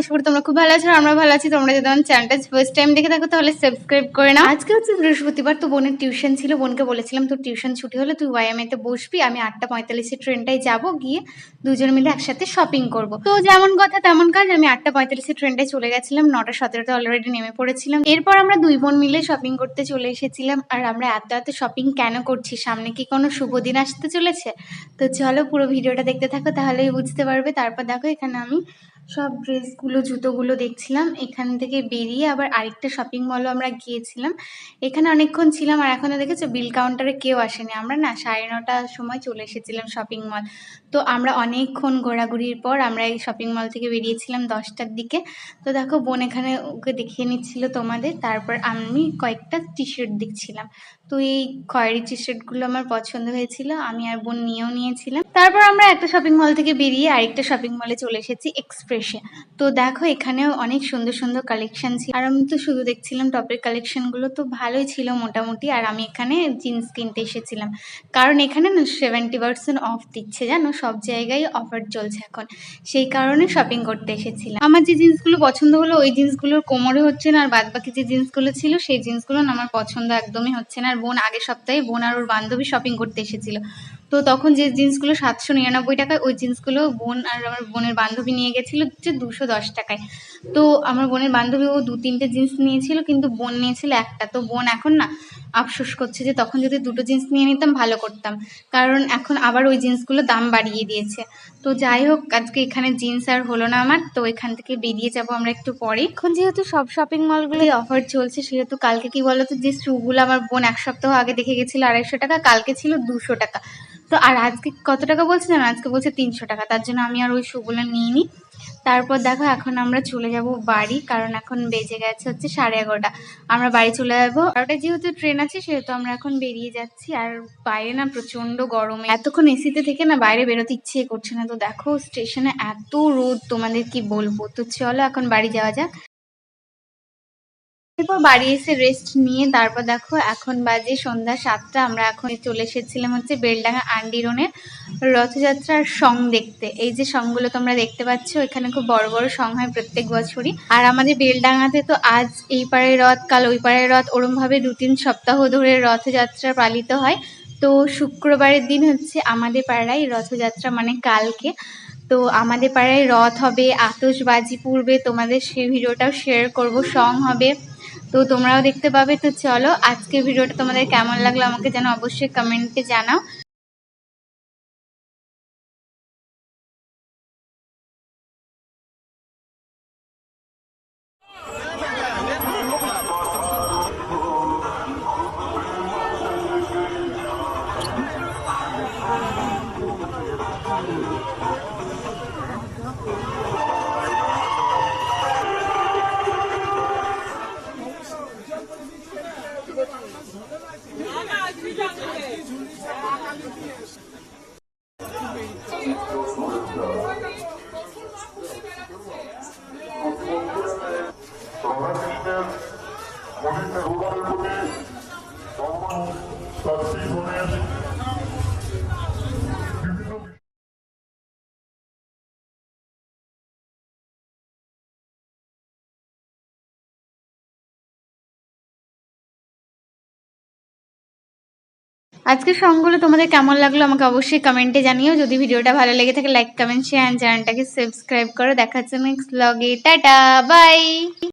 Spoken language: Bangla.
আশা করি তোমরা খুব ভালো আছো, আমরা ভালো আছি। তোমরা যদি আমার চ্যানেলটা ফার্স্ট টাইম দেখে থাকো, তাহলে সাবস্ক্রাইব করে নাও। আজকে হচ্ছে বৃহস্পতিবার, তো বোনের টিউশন ছিল, বোনকে বলেছিলাম, তোর টিউশন ছুটি হলে তুই ওয়াইএমএ তে বসবি, আমি আটটা পঁয়তাল্লিশের ট্রেনটায় যাব, গিয়ে দুজন মিলে একসাথে শপিং করব। তো যেমন কথা তেমন কাজ, আমি আটটা পঁয়তাল্লিশের ট্রেনটায় চলে গেছিলাম, নটা সতেরোতে অলরেডি নেমে পড়েছিলাম। এরপর আমরা দুই বোন মিলে শপিং করতে চলে এসেছিলাম, আর আমরা এত এত শপিং কেন করছি, সামনে কি কোনো শুভ দিন আসতে চলেছে? তো চলো পুরো ভিডিওটা দেখতে থাকো, তাহলেই বুঝতে পারবে। তারপর দেখো, এখানে আমি সব ড্রেসগুলো, জুতোগুলো দেখছিলাম। এখান থেকে বেরিয়ে আবার আরেকটা শপিং মলও আমরা গিয়েছিলাম। এখানে অনেকক্ষণ ছিলাম আর এখনও দেখেছ বিল কাউন্টারে কেউ আসেনি। আমরা না সাড়ে নটার সময় চলে এসেছিলাম শপিং মল তো আমরা অনেকক্ষণ ঘোরাঘুরির পর আমরা এই শপিং মল থেকে বেরিয়েছিলাম দশটার দিকে। তো দেখো বোন এখানে ওকে দেখিয়ে নিচ্ছিল তোমাদের। তারপর আমি কয়েকটা টি শার্ট দেখছিলাম। তো এই খয়েরি টি শার্টগুলো আমার পছন্দ হয়েছিল, আমি আর বোন নিয়েও নিয়েছিলাম। তারপর আমরা একটা শপিং মল থেকে বেরিয়ে আরেকটা শপিং মলে চলে এসেছি এক্সপ্রেসে তো দেখো, এখানেও অনেক সুন্দর সুন্দর কালেকশন ছিল। আর আমি তো শুধু দেখছিলাম টপের কালেকশনগুলো তো ভালোই ছিল মোটামুটি। আর আমি এখানে জিন্স কিনতে এসেছিলাম। কারণ এখানে না সেভেন্টি পার্সেন্ট অফ দিচ্ছে, জানো? সব জায়গায় অফার চলছে এখন। সেই কারণে শপিং করতে এসেছিলাম। আমার যে জিন্সগুলো পছন্দ হলো, ওই জিন্সগুলোর কোমরে হচ্ছে না, আর বাদ বাকি যে জিন্সগুলো ছিল, সেই জিন্সগুলো আমার পছন্দ একদমই হচ্ছে না। আর বোন আগের সপ্তাহে বোন আর ওর বান্ধবী শপিং করতে এসেছিল। তো তখন যে জিন্সগুলো সাতশো নিরানব্বই টাকায়, ওই জিন্সগুলো বোন আর আমার বোনের বান্ধবী নিয়ে গেছিল হচ্ছে দুশো দশ টাকায়। তো আমার বোনের বান্ধবী ও দু তিনটে জিন্স নিয়েছিল, কিন্তু বোন নিয়েছিল একটা। তো বোন এখন না আফসোস করছে যে তখন যদি দুটো জিন্স নিয়ে নিতাম, ভালো করতাম। কারণ এখন আবার ওই জিন্সগুলো দাম বাড়িয়ে দিয়েছে। তো যাই হোক, আজকে এখানে জিন্স আর হলো না আমার। তো এখান থেকে বেরিয়ে যাব আমরা একটু পরে। এখন যেহেতু সব শপিং মলগুলো অফার চলছে, সেহেতু কালকে কি বলতো, যে শুগুলো আমার বোন এক সপ্তাহ আগে দেখে গেছিল আড়াইশো টাকা, কালকে ছিল দুশো টাকা। তো আর আজকে কত টাকা বলছে জানো আজকে বলছে তিনশো টাকা। তার জন্য আমি আর ওই শুগুলো নিইনি। তারপর দেখো, এখন আমরা চলে যাব বাড়ি, কারণ এখন বেজে গেছে হচ্ছে সাড়ে এগারোটা। আমরা বাড়ি চলে যাব। ওটা যেহেতু ট্রেন আছে, সেহেতু আমরা এখন বেরিয়ে যাচ্ছি। আর বাইরে না প্রচণ্ড গরমে। এতক্ষণ এসিতে থেকে না বাইরে বেরোতে ইচ্ছে করছে না। তো দেখো, স্টেশনে এত রোদ, তোমাদের কি বলব? তো চলো এখন বাড়ি যাওয়া যাক। এরপর বাড়ি এসে রেস্ট নিয়ে তারপর দেখো এখন বাজে সন্ধ্যা সাতটা, আমরা এখন চলে এসেছিলাম হচ্ছে বেলডাঙ্গা আন্ডিরনের রথযাত্রার সং দেখতে। এই যে সংগুলো তোমরা দেখতে পাচ্ছ, এখানে খুব বড় বড় সং হয় প্রত্যেক বছরই। আর আমাদের বেলডাঙ্গাতে তো আজ এই পাড়ের রথ, কাল ওই পাড়ের রথ, ওরমভাবে দু তিন সপ্তাহ ধরে রথযাত্রা পালিত হয়। তো শুক্রবারের দিন হচ্ছে আমাদের পাড়ায় রথযাত্রা মানে কালকে। তো আমাদের পাড়ায় রথ হবে, আতশবাজি পূর্বে তোমাদের সেই ভিডিওটাও শেয়ার করব সং হবে। তো তোমরাও দেখতে পাবে। তো চলো, আজকে ভিডিওটা তোমাদের কেমন লাগল আমাকে যেন অবশ্যই কমেন্টে জানাও। প্রধানমন্ত্রীদের মনির রুবারের প্রতি সম্মান তার জীবনের আজকের সঙ্গগুলো তোমাদের কেমন লাগল আমাকে অবশ্যই কমেন্টে জানিও। যদি ভিডিওটা ভালো লেগে থাকে লাইক কমেন্ট শেয়ার চ্যানেলটাকে সাবস্ক্রাইব করো। দেখা হচ্ছে নেক্সট ব্লগে টাটা বাই